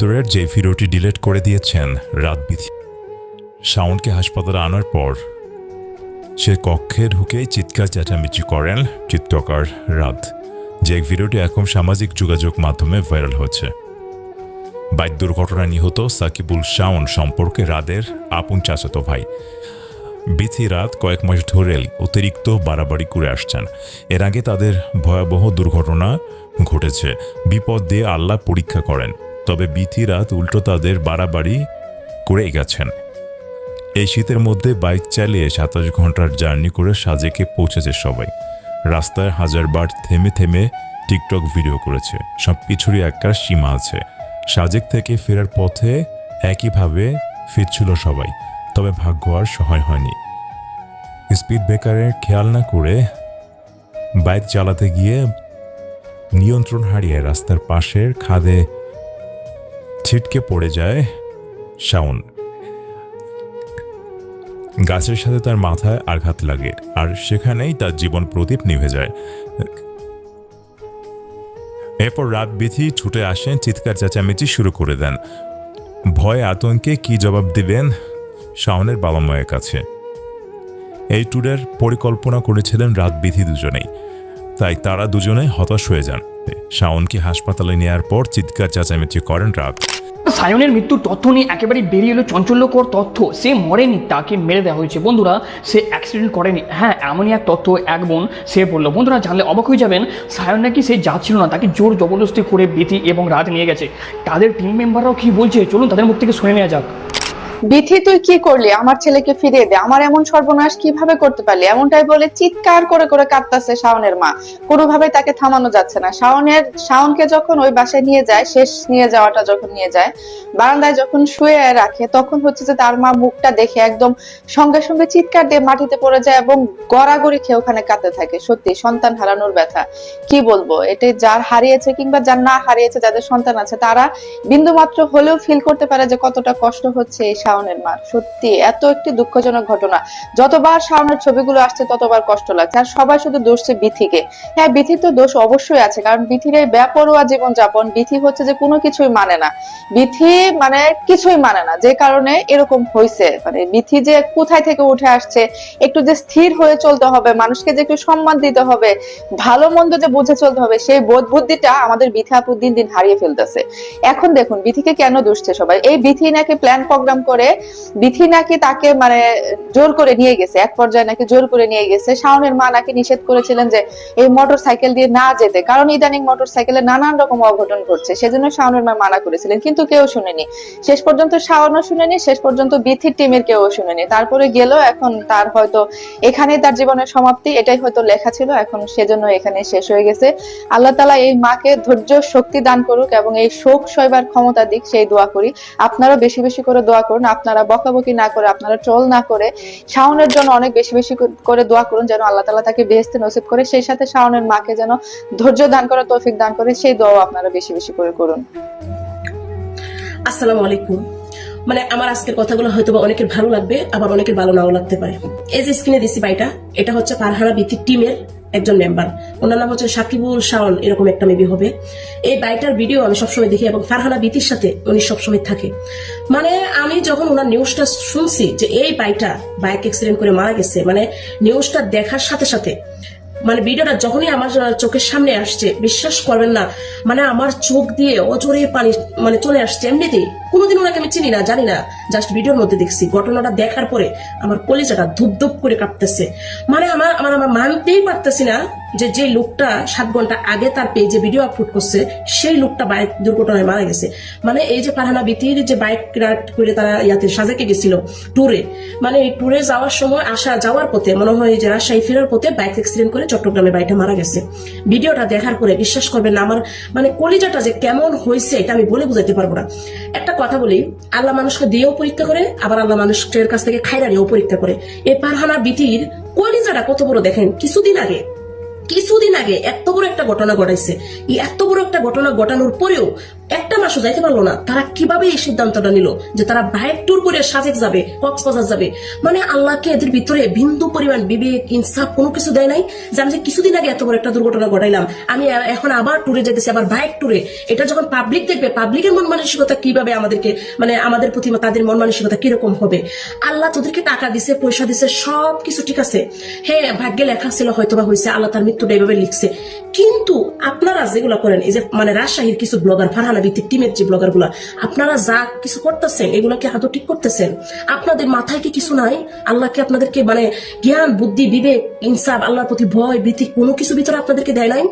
ভেতরের যে ভিডিওটি ডিলিট করে দিয়েছেন রাত বিধি। শাওনকে হাসপাতালে আনার পর সে কক্ষে ঢুকেই চিৎকার চেঁচামেচি করেন চিত্রকর রাত। যে ভিডিওটি এখন সামাজিক যোগাযোগ মাধ্যমে ভাইরাল হচ্ছে বাইক দুর্ঘটনায় নিহত সাকিবুল শাওন সম্পর্কে রাদের আপন চাচাতো ভাই। বিথি রাত কয়েক মাস ধরে অতিরিক্ত বাড়াবাড়ি করে আসছেন। এর আগে তাদের ভয়াবহ দুর্ঘটনা ঘটেছে। বিপদ দিয়ে আল্লাহ পরীক্ষা করেন। তবে বিথি রাত উল্টো তাদের বাড়াবাড়ি করে গেছেন। এই শীতের মধ্যে বাইক চালিয়ে সাতাশ ঘণ্টার জার্নি করে সাজেকে পৌঁছেছে সবাই। রাস্তায় হাজারবার থেমে থেমে টিকটক ভিডিও করেছে। সব কিছুরই একটা সীমা আছে। সাজেক থেকে ফেরার পথে একইভাবে ফিরছিল সবাই, তবে ভাগ্য আর সহায় হয়নি। স্পিড ব্রেকারের খেয়াল না করে বাইক চালাতে গিয়ে নিয়ন্ত্রণ হারিয়ে রাস্তার পাশের খাদে ছিটকে পড়ে যায় শাওন। গাছের সাথে তার মাথায় আঘাত লাগে, আর সেখানেই তার জীবন প্রদীপ নিভে যায়। এরপর রাত বিধি ছুটে আসেন, চিৎকার চেঁচামেচি শুরু করে দেন। ভয় আতঙ্কে কি জবাব দিবেন শাওনের বাবা মায়ের কাছে। এই ট্যুরের পরিকল্পনা করেছিলেন রাত বিধি দুজনেই। তাই তারা দুজনে হতাশ হয়ে যান। শাওনকে হাসপাতালে নেওয়ার পর চিৎকার চেঁচামেচি করেন রাত। সায়নের মৃত্যু তথ্য নিয়ে একেবারে বেরিয়ে এলো চঞ্চল্যকর তথ্য। সে মরেনি, তাকে মেরে দেওয়া হয়েছে। বন্ধুরা, সে অ্যাক্সিডেন্ট করেনি। হ্যাঁ এমনই এক তথ্য এক বোন সে বলল। বন্ধুরা, জানলে অবাক হয়ে যাবেন, সায়ন নাকি সে যাচ্ছিল না, তাকে জোর জবরদস্তি করে বেতি এবং রাত নিয়ে গেছে। তাদের টিম মেম্বাররাও কি বলছে? চলুন তাদের মুখ থেকে শুনে নেওয়া যাক। বিথি, তুই কি করলি? আমার ছেলেকে ফিরিয়ে দে। আমার এমন সর্বনাশ কীভাবে করতে পারলি? এমনটাই বলে চিৎকার করে করে কাঁদতাছে শাওনের মা। কোনোভাবে তাকে থামানো যাচ্ছে না। শাওনের, শাওনকে যখন ওই বাসায় নিয়ে যায়, শেষ নিয়ে যাওয়াটা যখন নিয়ে যায়, বারান্দায় যখন শুয়ে রাখে, তখন হচ্ছে যে তার মা মুখটা দেখে একদম সঙ্গে সঙ্গে চিৎকার দিয়ে মাটিতে পড়ে যায় এবং গড়াগড়ি খেয়ে ওখানে কাঁদতে থাকে। সত্যি, সন্তান হারানোর ব্যথা। কি বলব? এটি যার হারিয়েছে কিংবা যার না হারিয়েছে, যাদের সন্তান আছে, তারা বিন্দুমাত্র হলেও ফিল করতে পারে যে কতটা কষ্ট হচ্ছে এই শাওনের মা সত্যি, এত একটি দুঃখজনক ঘটনা। যতবার শাওনের ছবিগুলো আসছে, ততবার কষ্ট লাগছে। আর সবাই শুধু দোষছে বিথিকে। হ্যাঁ বিথির তো দোষ অবশ্যই আছে, কারণ বিথির এই বেপরোয়া জীবন যাপন বিথি হচ্ছে যে কোনো কিছুই মানে না। বিথি মানে কিছুই মানে না, যে কারণে এরকম হয়েছে মানে বিথি যে কোথায় থেকে উঠে আসছে, একটু যে স্থির হয়ে চলতে হবে, মানুষকে যে একটু সম্মান দিতে হবে, ভালো মন্দ যে বুঝে চলতে হবে, সেই বোধ বুদ্ধিটা আমাদের বিথি আপু দিন দিন হারিয়ে ফেলতেছে। এখন দেখুন, বিথিকে কেন দুষছে সবাই? এই বিথি নাকি প্ল্যান প্রোগ্রাম করে বিথি নাকি তাকে মানে জোর করে নিয়ে গেছে, এক পর্যায়ে নাকি জোর করে নিয়ে গেছে। শাওনের মা নাকি নিষেধ করেছিলেন যে এই মোটর সাইকেল দিয়ে না যেতে। কারণ ইদানিং মোটর সাইকেলে নানান রকম অঘটন ঘটছে, সেজন্য শাওনের মা মানা করেছিলেন, কিন্তু কেউ শুনেনি। শেষ পর্যন্ত শাওনও শুনেনি, শেষ পর্যন্ত বিথির টিমের কেউ শুনেনি। তারপরে গেল এখন তার হয়তো এখানেই তার জীবনের সমাপ্তি, এটাই হয়তো লেখা ছিল, এখন সেজন্য এখানে শেষ হয়ে গেছে। আল্লাহ তালা এই মাকে ধৈর্য, শক্তি দান করুক এবং এই শোক সইবার ক্ষমতা দিক, সেই দোয়া করি। আপনারা বেশি বেশি করে দোয়া করুন আপনারা বকাবকি না করে, আপনারা ট্রোল না করে শাওনের জন্য অনেক বেশি বেশি করে দোয়া করুন যেন আল্লাহ তালা তাকে বেহেস্তে নসিব করে, সেই সাথে শাওনের মাকে যেন ধৈর্য দান করে তৌফিক দান করে, সেই দোয়াও আপনারা বেশি বেশি করে করুন। আসসালামু আলাইকুম। মানে আমার আজকের কথাগুলো হয়তো বা অনেকের ভালো লাগবে, আবার অনেকের ভালো নাও লাগতে পারে। এই যে স্ক্রিনে দিছি বাইটা এটা হচ্ছে পারহারা ভিত্তিক টিমের একজন মেম্বার ওনার নাম হচ্ছে সাকিবুল শাওন, এরকম একটা মেবি হবে। এই বাইটার ভিডিও আমি সবসময় দেখি এবং ফারহানা বিতির সাথে উনি সবসময় থাকে। মানে আমি যখন ওনার নিউজটা শুনছি যে এই বাইটা বাইক অ্যাক্সিডেন্ট করে মারা গেছে মানে নিউজটা দেখার সাথে সাথে মানে ভিডিওটা যখনই আমার চোখের সামনে আসছে, বিশ্বাস করবেন না মানে আমার চোখ দিয়ে অজরে পানি মানে চলে আসছে, এমনিতেই। কোনোদিন ওনাকে আমি চিনি না, জানি না। জাস্ট ভিডিওর মধ্যে দেখছি। ঘটনাটা দেখার পরে আমার কলিজাটা ধুপ ধুপ করে কাঁপতেছে। মানে আমার আমার আমার মানতেই পারতেছি না যে যে লোকটা সাত ঘণ্টা আগে তার পেজে ভিডিও আপলোড করছে, সেই লোকটা বাইক দুর্ঘটনায় মারা গেছে। মানে এই যে পারহানা বিতির যে বাইক রাইড করে তারা ইয়াতে সাজেকে গেছিল ট্যুরে মানে এই ট্যুরে যাওয়ার সময় আসা যাওয়ার পথে, মনে হয় যে রাজশাহী ফেরার পথে বাইক অ্যাক্সিডেন্ট করে চট্টগ্রামে বাইকটা মারা গেছে। ভিডিওটা দেখার পরে বিশ্বাস করবেন আমার মানে কলিজাটা যে কেমন হয়েছে এটা আমি বলে বুঝাতে পারব না। একটা কথা বলি, আল্লাহ মানুষকে দিয়েও পরীক্ষা করে, আবার আল্লাহ মানুষের কাছ থেকে খাইরা নিয়েও পরীক্ষা করে। এই পারহানা বিটির কলিজাটা কত বড় দেখেন? কিছুদিন আগে কিছুদিন আগে এত বড় একটা ঘটনা ঘটাইছে। এত বড় একটা ঘটনা ঘটানোর পরেও একটা মাসও যাইতে পারল না। তারা কীভাবে এই সিদ্ধান্তটা নিল যে তারা বাইক ট্যুর করে সাজেক যাবে, কক্সবাজার যাবে? মানে আল্লাহকে এদের ভিতরে বিন্দু পরিমাণ বিবেক, ইনসাফ কোনো কিছু দেয় নাই যে আমি যে কিছুদিন আগে এত বড় একটা দুর্ঘটনা ঘটাইলাম, আমি এখন আবার ট্যুরে যেতেছি আবার বাইক ট্যুরে। এটা যখন পাবলিক দেখবে পাবলিকের মন মানসিকতা কীভাবে আমাদেরকে মানে আমাদের প্রতি তাদের মন মানসিকতা কীরকম হবে? আল্লাহ তোদেরকে টাকা দিছে, পয়সা দিছে সব কিছু ঠিক আছে। হ্যাঁ ভাগ্যে লেখা ছিল হয়তো বা হয়েছে আল্লাহ তার মৃত্যুটা এইভাবে লিখছে। কিন্তু আপনারা যেগুলো করেন, এই যে মানে রাজশাহীর কিছু ব্লগার ফারহানা ভিত্তিক টিমের যে ব্লগারগুলা, আপনারা যা কিছু করতেছেন, এগুলোকে হাত ঠিক করতেছেন? আপনাদের মাথায় কি কিছু নাই? আল্লাহকে আপনাদেরকে মানে জ্ঞান, বুদ্ধি, বিবেক, ইনসাফ, আল্লাহর প্রতি ভয়, ভীতি কোনো কিছু ভিতরে আপনাদেরকে দেয় নাই?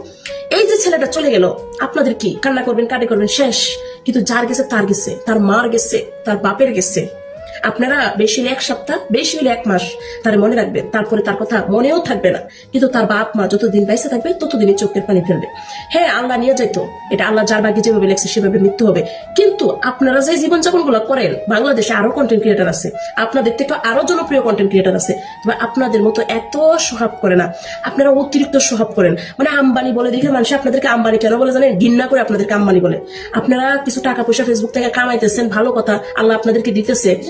এই যে ছেলেটা চলে গেল, আপনাদের কি কান্না করবেন কাটে করবেন? শেষ। কিন্তু যার গেছে, তার গেছে। তার মার গেছে, তার বাপের গেছে। আপনারা বেশি হলে এক সপ্তাহ, বেশি হলে এক মাস তার মনে রাখবেন। তারপরে তার কথা মনেও থাকবে না। কিন্তু তার বাপ মা যতদিন বাইসে থাকবে, ততদিনই চোখের পানি ফেলবে। হ্যাঁ আল্লাহ নিয়ে যাইতো। এটা আল্লাহ যার বাকি যেভাবে লেখছে, সেভাবে মৃত্যু হবে। কিন্তু আপনারা যে জীবনযাপনগুলো করেন, বাংলাদেশে আরও কন্টেন্ট ক্রিয়েটার আছে। আপনাদের থেকে আরও জনপ্রিয় কন্টেন্ট ক্রিয়েটার আছে। তবে আপনাদের মতো এত স্বভাব করে না। আপনারা অতিরিক্ত স্বভাব করেন। মানে আম্বানি বলে দেখে মানুষ আপনাদেরকে আম্বানি কেন বলে জানেন? ঘৃণা করে আপনাদেরকে আম্বানি বলে। আপনারা কিছু টাকা পয়সা ফেসবুক থেকে কামাইতেছেন, ভালো কথা, আল্লাহ আপনাদেরকে দিতেছে।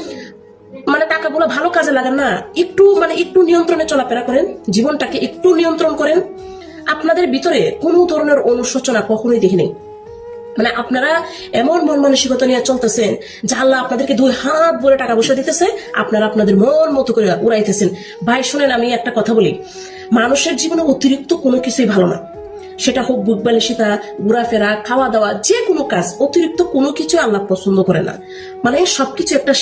মানে টাকাগুলো ভালো কাজে লাগান না। একটু মানে একটু নিয়ন্ত্রণে চলাফেরা করেন, জীবনটাকে একটু নিয়ন্ত্রণ করেন। আপনাদের ভিতরে কোনো ধরনের অনুশোচনা কখনোই দেখিনি মানে আপনারা এমন মন মানসিকতা নিয়ে চলতেছেন যে আল্লাহ আপনাদেরকে দুই হাত বলে টাকা পয়সা দিতেছে, আপনারা আপনাদের মন মতো করে উড়াইতেছেন। ভাই, শুনেন, আমি একটা কথা বলি। মানুষের জীবনে অতিরিক্ত কোনো কিছুই ভালো না। সেটা হোক বুক সেটা ঘোরাফেরা খাওয়া দাওয়া যে কোনো কাজ, অতিরিক্ত কোনো কিছু আল্লাহ পছন্দ করে না। মানে সবকিছু একটা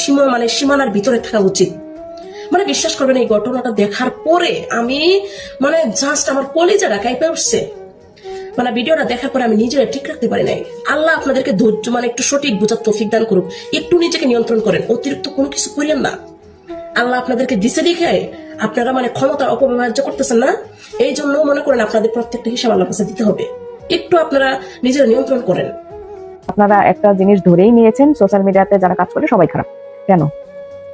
সীমে মানে সীমানার ভিতরে থাকা উচিত। মানে বিশ্বাস করবেন, এই ঘটনাটা দেখার পরে আমি মানে জাস্ট আমার কলিজাটা কাইপে উঠছে মানে ভিডিওটা দেখার পরে আমি নিজেরা ঠিক রাখতে পারি নাই। আল্লাহ আপনাদেরকে ধৈর্য মানে একটু সঠিক বোঝার তৌফিক দান করুক। একটু নিজেকে নিয়ন্ত্রণ করেন, অতিরিক্ত কোনো কিছু করিয়েন না। আল্লাহ আপনাদেরকে দিছে দেখে আপনারা মানে ক্ষমতার অপব্যবহার করতেছেন না, এই জন্য মনে করেন আপনাদের প্রত্যেকটা হিসাব আল্লাহ কাছে দিতে হবে। একটু আপনারা নিজেরা নিয়ন্ত্রণ করেন। আপনারা একটা জিনিস ধরেই নিয়েছেন সোশ্যাল মিডিয়াতে যারা কাজ করে সবাই খারাপ। কেন?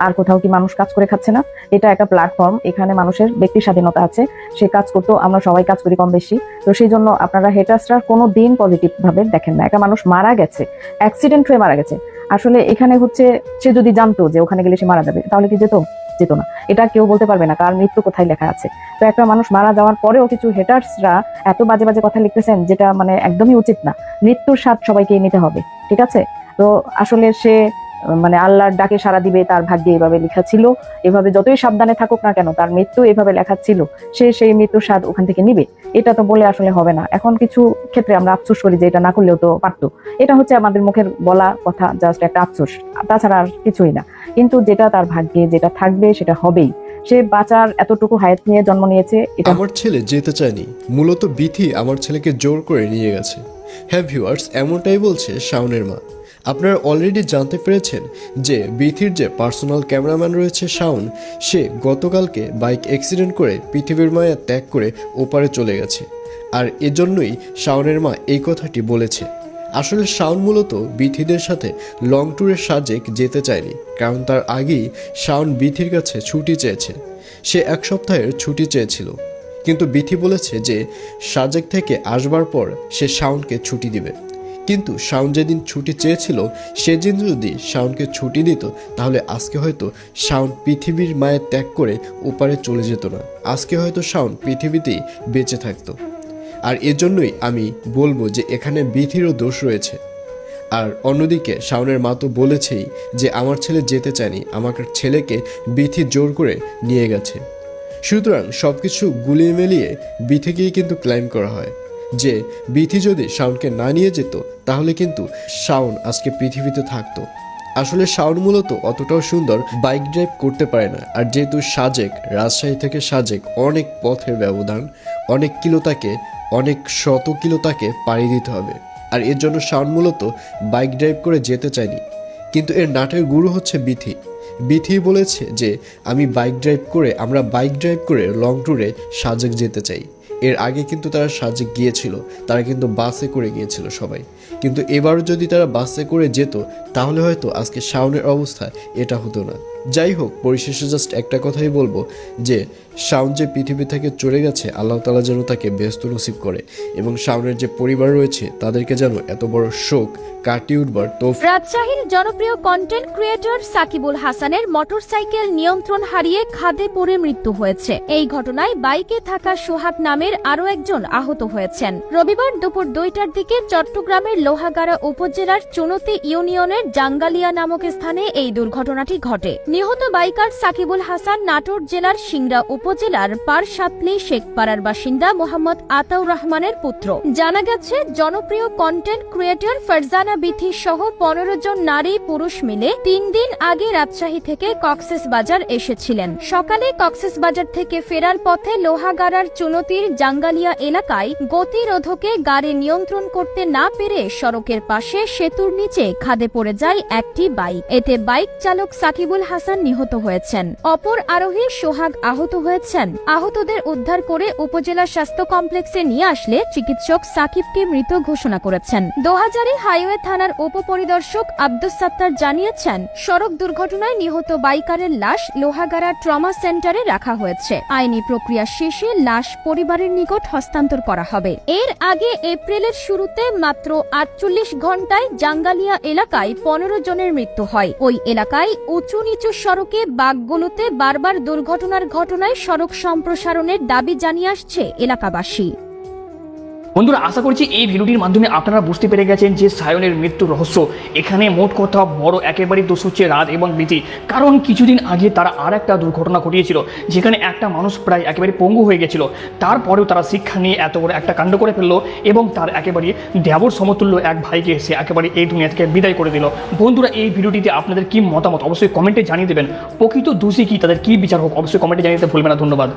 আর কোথাও কি মানুষ কাজ করে খাচ্ছে না? এটা একটা প্ল্যাটফর্ম এখানে মানুষের ব্যক্তি স্বাধীনতা আছে। সে কাজ করতেও আমরা সবাই কাজ করি কম বেশি তো সেই জন্য আপনারা হেটার্সরা কোনো দিন পজিটিভ ভাবে দেখেন না। একটা মানুষ মারা গেছে অ্যাক্সিডেন্ট হয়ে মারা গেছে। আসলে এখানে হচ্ছে, সে যদি জানতো যে ওখানে গেলে সে মারা যাবে, তাহলে কি যেত? যেত না। এটা কেউ বলতে পারবে না কার মৃত্যু কোথায় লেখা আছে। তো একটা মানুষ মারা যাওয়ার পরেও কিছু হেটার্সরা এত বাজে বাজে কথা লিখতেছেন যেটা মানে একদমই উচিত না। মৃত্যুর স্বাদ সবাইকে নিতে হবে, ঠিক আছে? তো আসলে সে মানে আল্লাহর ডাকে সারা দিবে, তার ভাগ্যে এভাবে লেখা ছিল। এভাবে যতই সাবধানে থাকুক না কেন, তার মৃত্যু এভাবে লেখা ছিল। সে সেই মৃত্যুর স্বাদ ওখান থেকে নিবে। এটা তো বলে আসলে হবে না। এখন কিছু ক্ষেত্রে আমরা আফসোস করি যে এটা না করলেও তো পারতো। এটা হচ্ছে আমাদের মুখের বলা কথা জাস্ট একটা আফসোস। তাছাড়া আর কিছুই না। কিন্তু যেটা তার ভাগ্যে যেটা থাকবে, সেটা হবেই। সে বাঁচার এতটুকু হায়াত নিয়ে জন্ম নিয়েছে, এটা আমার ছেলে যেতে চায়নি। মূলত বিথি আমার ছেলেকে জোর করে নিয়ে গেছে। হ্যাঁ ভিউয়ার্স এমনটাই বলছে শাওনের মা। আপনারা অলরেডি জানতে পেরেছেন যে বিথির যে পার্সোনাল ক্যামেরাম্যান রয়েছে শাওন, সে গতকালকে বাইক অ্যাক্সিডেন্ট করে পৃথিবীর মায়া ত্যাগ করে ওপারে চলে গেছে। আর এজন্যই শাওনের মা এই কথাটি বলেছে। আসলে শাওন মূলত বিথিদের সাথে লং ট্যুরের সাজেক যেতে চায়নি, কারণ তার আগেই শাওন বিথির কাছে ছুটি চেয়েছে। সে এক সপ্তাহের ছুটি চেয়েছিল। কিন্তু বিথি বলেছে যে সাজেক থেকে আসবার পর সে শাওনকে ছুটি দিবে। কিন্তু শাওন যেদিন ছুটি চেয়েছিল, সেদিন যদি শাওনকে ছুটি দিত, তাহলে আজকে হয়তো শাওন পৃথিবীর মায়ের ত্যাগ করে ওপারে চলে যেত না। আজকে হয়তো শাওন পৃথিবীতেই বেঁচে থাকতো। আর এজন্যই আমি বলব যে এখানে বিথিরও দোষ রয়েছে। আর অন্যদিকে শাওনের মা তো বলেছেই যে আমার ছেলে যেতে চায়নি, আমার ছেলেকে বিথি জোর করে নিয়ে গেছে। সুতরাং সব কিছু গুলিয়ে মেলিয়ে বিথিকেই কিন্তু ক্লাইম করা হয়। যে বিথি যদি শাওনকে না নিয়ে যেত, তাহলে কিন্তু শাওন আজকে পৃথিবীতে থাকতো। আসলে শাওন মূলত অতটাও সুন্দর বাইক ড্রাইভ করতে পারে না। আর যেহেতু সাজেক, রাজশাহী থেকে সাজেক অনেক পথের ব্যবধান, অনেক কিলো তাকে, অনেক শত কিলো তাকে পাড়ি দিতে হবে। আর এর জন্য শাওন মূলত বাইক ড্রাইভ করে যেতে চায়নি। কিন্তু এর নাটের গুরু হচ্ছে বিথি। বিথি বলেছে যে, আমি বাইক ড্রাইভ করে, আমরা বাইক ড্রাইভ করে লং ট্যুরে সাজেক যেতে চাই। এর আগে কিন্তু তারা সাজে গিয়েছিল, তারা কিন্তু বাসে করে গিয়েছিল সবাই। কিন্তু এবারও যদি তারা বাসে করে যেত, তাহলে হয়তো আজকে শাওনের অবস্থা এটা হতো না। যাই হোক, পরিশেষে জাস্ট একটা কথাই বলব, যে শাওন যে পৃথিবী থেকে চলে গেছে, আল্লাহ তালা যেন তাকে ব্যস্ত নসিব করে এবং শাওনের যে পরিবার রয়েছে, তাদেরকে যেন এত বড় শোক কাটিয়ে উঠবার তৌফিক রাজশাহীর জনপ্রিয় কন্টেন্ট ক্রিয়েটর সাকিবুল হাসানের মোটরসাইকেল নিয়ন্ত্রণ হারিয়ে খাদে পড়ে মৃত্যু হয়েছে। এই ঘটনায় বাইকে থাকা সোহাগ নামের আরও একজন আহত হয়েছেন। রবিবার দুপুর দুইটার দিকে চট্টগ্রামের লোহাগাড়া উপজেলার চুনতি ইউনিয়নের জাঙ্গালিয়া নামক স্থানে এই দুর্ঘটনাটি ঘটে। নিহত বাইকার সাকিবুল হাসান নাটোর জেলার সিংড়া উপজেলার পারসাতলি শেখপাড়ার বাসিন্দা মোহাম্মদ আতাউর রহমানের পুত্র। জানা গেছে, জনপ্রিয় কন্টেন্ট ক্রিয়েটর ফারজানা বিথি সহ পনেরো জন নারী পুরুষ মিলে তিন দিন আগে রাজশাহী থেকে কক্সেস বাজার এসেছিলেন। সকালে কক্সেস বাজার থেকে ফেরার পথে লোহাগাড়ার চুনতির জাঙ্গালিয়া এলাকায় গতিরোধকে গাড়ি নিয়ন্ত্রণ করতে না পেরে সড়কের পাশে সেতুর নিচে খাদে পড়ে যায় একটি বাইক। এতে বাইক চালক সাকিবুল হাসান নিহত হয়েছেন। অপর আরোহী সোহাগ আহত হয়েছেন। আহতদের উদ্ধার করে উপজেলা স্বাস্থ্য কমপ্লেক্সে নিয়ে আসলে চিকিৎসক সাকিবকে মৃত ঘোষণা করেছেন। দোহাজারি হাইওয়ে থানার উপপরিদর্শক আব্দুস সাত্তার জানিয়েছেন, সড়ক দুর্ঘটনায় নিহত বাইকারের লাশ লোহাগাড়া ট্রমা সেন্টারে রাখা হয়েছে। আইনি প্রক্রিয়া শেষে লাশ পরিবারের নিকট হস্তান্তর করা হবে। এর আগে এপ্রিলের শুরুতে মাত্র আটচল্লিশ ঘন্টায় জাঙ্গালিয়া এলাকায় পনেরো জনের মৃত্যু হয়। ওই এলাকায় উঁচু নিচু সড়কে বাঘগুলোতে বারবার দুর্ঘটনার ঘটনায় সড়ক সম্প্রসারণের দাবি জানিয়ে আসছে এলাকাবাসী। বন্ধুরা, আশা করছি এই ভিডিওটির মাধ্যমে আপনারা বুঝতে পেরে গেছেন যে সায়নের মৃত্যু রহস্য। এখানে মোট কথা বড় একেবারেই দোষ হচ্ছে রাত এবং বিতি কারণ কিছুদিন আগে তারা আর একটা দুর্ঘটনা ঘটিয়েছিল, যেখানে একটা মানুষ প্রায় একেবারে পঙ্গু হয়ে গেছিল। তারপরেও তারা শিক্ষা নিয়ে এত বড় একটা কাণ্ড করে ফেলল এবং তার একেবারে দেবর সমতুল্য এক ভাইকে সে একেবারে এই দুনিয়া থেকে বিদায় করে দিল। বন্ধুরা, এই ভিডিওটিতে আপনাদের কি মতামত? অবশ্যই কমেন্টে জানিয়ে দেবেন। প্রকৃত দোষী কি? তাদের কি বিচার হোক? অবশ্যই কমেন্টে জানিয়ে দিতে ভুলবেন না। ধন্যবাদ।